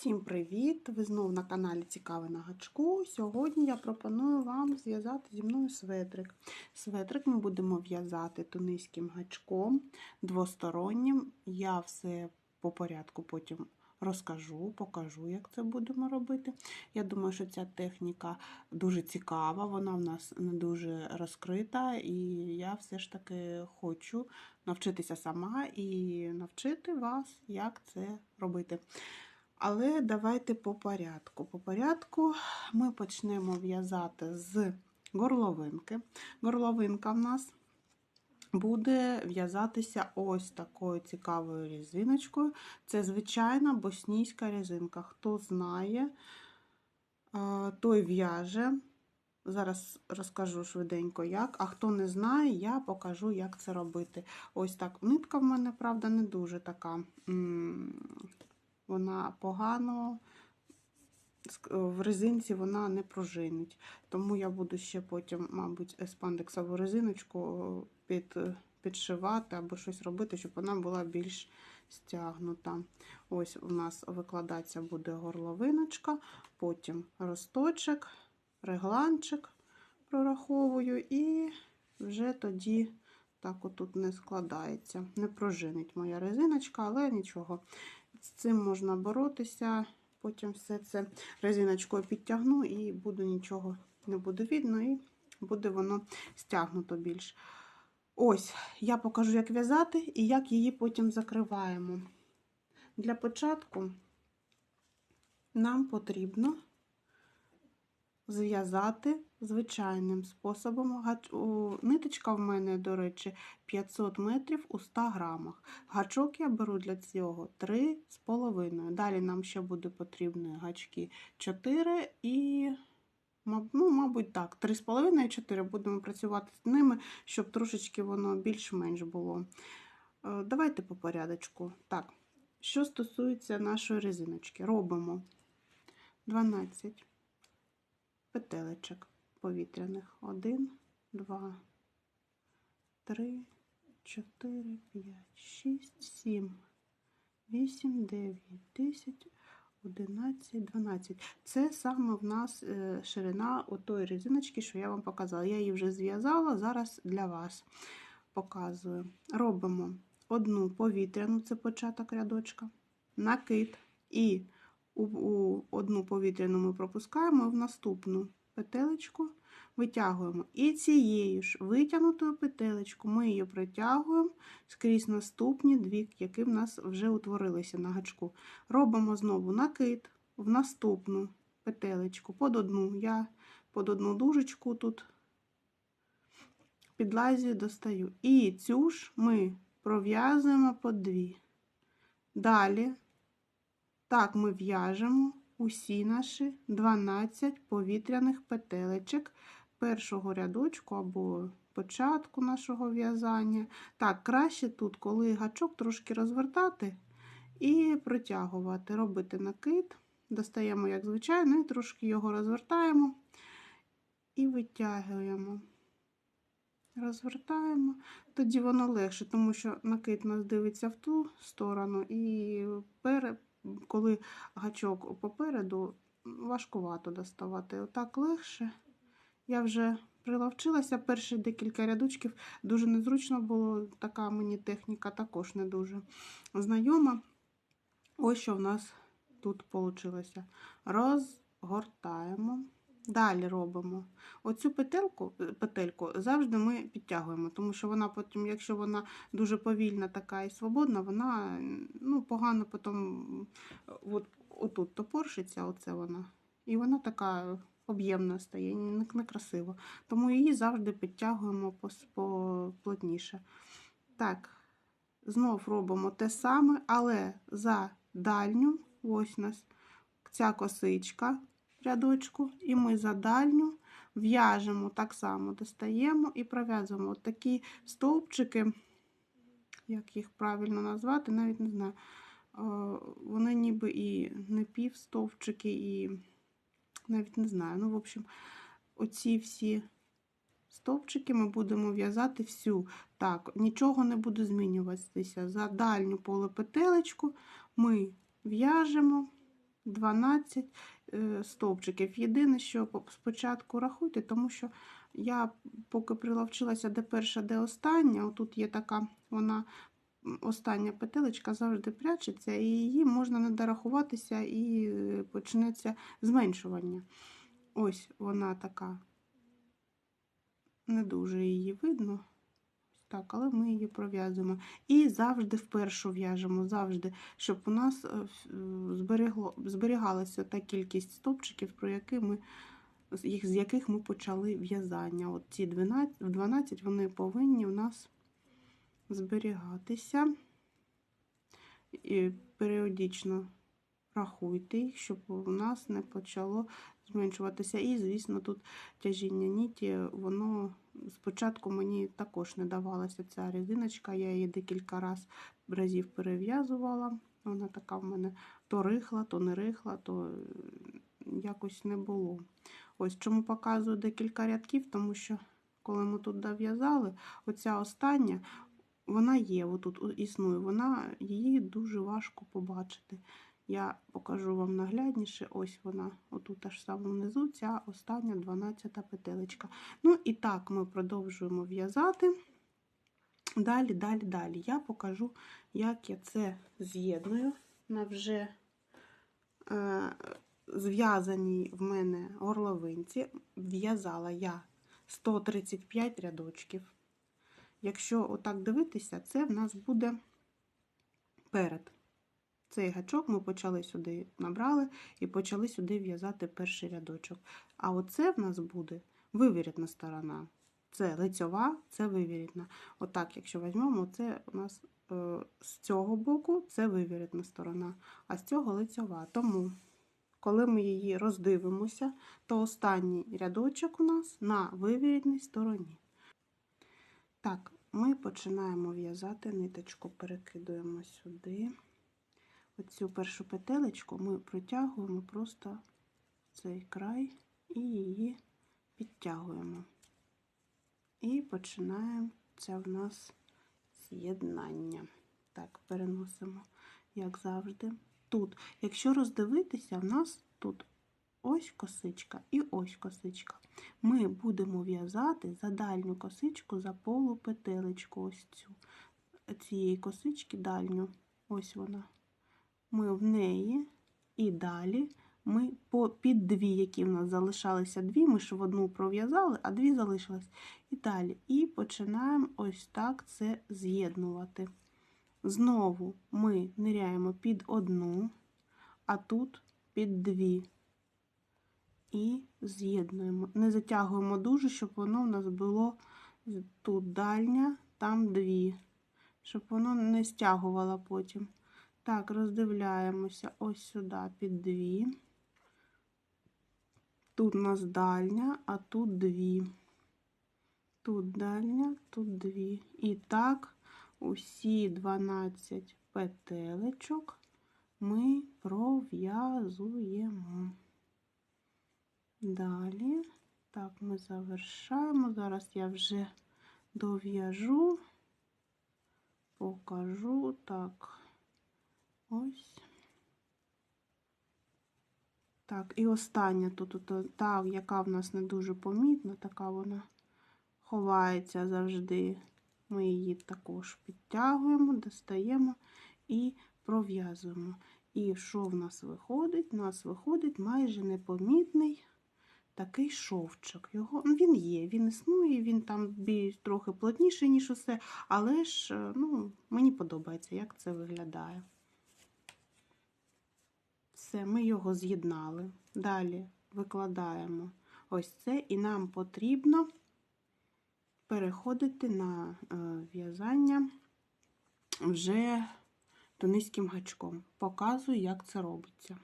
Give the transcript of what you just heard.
Всім привіт! Ви знову на каналі Цікаве на гачку. Сьогодні я пропоную вам зв'язати зі мною светрик. Светрик ми будемо в'язати тунизьким гачком двостороннім. Я все по порядку потім розкажу, покажу, як це будемо робити. Я думаю, що ця техніка дуже цікава, вона в нас не дуже розкрита, і я все ж таки хочу навчитися сама і навчити вас, як це робити. Але давайте по порядку. По порядку ми почнемо в'язати з горловинки. Горловинка в нас буде в'язатися ось такою цікавою різиночкою. Це звичайна боснійська резинка. Хто знає, той в'яже. Зараз розкажу швиденько як, а хто не знає, я покажу, як це робити. Ось так. Нитка в мене, правда, не дуже така вона погано в резинці вона не пружинить. Тому я буду ще потім, мабуть, еспандексову резиночку під, підшивати або щось робити, щоб вона була більш стягнута. Ось у нас викладатися буде горловиночка, потім росточок, регланчик прораховую, і вже тоді так отут не складається. Не пружинить моя резиночка, але нічого. З цим можна боротися. Потім все це резиночкою підтягну і буде нічого не буде видно, і буде воно стягнуто більш. Ось, я покажу, як в'язати і як її потім закриваємо. Для початку нам потрібно зв'язати звичайним способом. Ниточка в мене, до речі, 500 метрів у 100 грамах. Гачок я беру для цього 3,5. Далі нам ще буде потрібні гачки 4 і, ну, мабуть, так, 3,5 і 4 будемо працювати з ними, щоб трошечки воно більш-менш було. Е, давайте по порядочку. Так, що стосується нашої резиночки, робимо 12 петелечок повітряних. Один, два, три, чотири, п'ять, шість, сім, вісім, дев'ять, десять, одинадцять, дванадцять. Це саме в нас е, ширина отої резиночки, що я вам показала. Я її вже зв'язала, зараз для вас показую. Робимо одну повітряну, це початок рядочка, накид і у, у одну повітряну ми пропускаємо в наступну петелечку витягуємо. І цією ж витягнутою петелечку ми її притягуємо скрізь наступні дві, які в нас вже утворилися на гачку. Робимо знову накид в наступну петелечку под одну. Я под одну дужечку тут підлазію, достаю. І цю ж ми пров'язуємо по дві. Далі, так ми в'яжемо усі наші 12 повітряних петелечок першого рядочку або початку нашого в'язання. Так, краще тут, коли гачок трошки розвертати і протягувати, робити накид, достаємо, як звичайно, і трошки його розвертаємо і витягуємо. Розвертаємо, тоді воно легше, тому що накид нас дивиться в ту сторону, і коли гачок попереду, важкувато доставати. Отак легше. Я вже приловчилася перші декілька рядочків, дуже незручно було, така мені техніка також не дуже знайома. Ось що в нас тут вийшло. Розгортаємо. Далі робимо оцю петельку петельку завжди ми підтягуємо, тому що вона потім, якщо вона дуже повільна така і свободна, вона ну, погано потім от, отут топоршиться, оце вона, і вона така об'ємна стає, некрасиво. Тому її завжди підтягуємо поплотніше. Так, знов робимо те саме, але за дальню, ось у нас ця косичка рядочку, і ми за дальню в'яжемо так само, достаємо і пров'язуємо От такі стовпчики, як їх правильно назвати, навіть не знаю. Вони ніби і не півстовпчики, і навіть не знаю. Ну, в общем, оці всі стовпчики ми будемо в'язати всю. Так, нічого не буде змінюватися. За дальню полепетелечку ми в'яжемо 12 е, стовпчиків. Єдине, що спочатку рахуйте, тому що я поки приловчилася де перша, де остання, отут є така вона. Остання петелечка завжди прячеться, і її можна не дорахуватися, і е, почнеться зменшування. Ось вона така. Не дуже її видно. Так, але ми її пров'язуємо. І завжди впершу в'яжемо, завжди, щоб у нас е, е, зберегло, зберігалася та кількість стовпчиків, про які ми, їх- з яких ми почали в'язання. От ці 12, 12 вони повинні у нас зберігатися. І періодично рахуйте їх, щоб у нас не почало зменшуватися. І, звісно, тут тяжіння ніті, воно спочатку мені також не давалася ця резиночка, я її декілька раз, разів перев'язувала. Вона така в мене то рихла, то не рихла, то е, якось не було. Ось чому показую декілька рядків, тому що коли ми тут дов'язали, оця остання, вона є, отут існує, вона, її дуже важко побачити. Я покажу вам наглядніше. Ось вона, отут аж саме внизу, ця остання 12 петелечка. Ну і так ми продовжуємо в'язати. Далі, далі, далі. Я покажу, як я це з'єдную на вже е, зв'язаній в мене горловинці. В'язала я 135 рядочків. Якщо отак дивитися, це в нас буде перед. Цей гачок ми почали сюди набрали і почали сюди в'язати перший рядочок. А оце в нас буде вивірітна сторона. Це лицьова, це вивірітна. Отак, якщо візьмемо, це у нас е, з цього боку це вивірітна сторона, а з цього лицьова. Тому, коли ми її роздивимося, то останній рядочок у нас на вивірітній стороні. Так, ми починаємо в'язати ниточку, перекидуємо сюди. Оцю першу петелечку ми протягуємо просто цей край і її підтягуємо. І починаємо це в нас з'єднання. Так, переносимо, як завжди. Тут, якщо роздивитися, в нас тут ось косичка і ось косичка. Ми будемо в'язати за дальню косичку, за полупетелечку, ось цю цієї косички дальню. Ось вона. Ми в неї і далі ми по під дві, які в нас залишалися дві, ми ж в одну пров'язали, а дві залишились. І далі. І починаємо ось так це з'єднувати. Знову ми ниряємо під одну, а тут під дві. І з'єднуємо. Не затягуємо дуже, щоб воно в нас було тут дальня, там дві, щоб воно не стягувало потім. Так, роздивляємося ось сюди під дві. Тут у нас дальня, а тут дві. Тут дальня, тут дві. І так, усі 12 петелечок ми пров'язуємо. Далі, так, ми завершаємо. Зараз я вже дов'яжу, покажу так. Ось. Так, і остання тут, тут та, яка в нас не дуже помітна, така вона ховається завжди. Ми її також підтягуємо, достаємо і пров'язуємо. І що в нас виходить? У нас виходить майже непомітний такий шовчик. Його, ну, Він є, він існує, він там трохи плотніший, ніж усе, але ж е, ну, мені подобається, як це виглядає. Все, ми його з'єднали. Далі викладаємо ось це, і нам потрібно переходити на е, в'язання вже тунизьким гачком. Показую, як це робиться.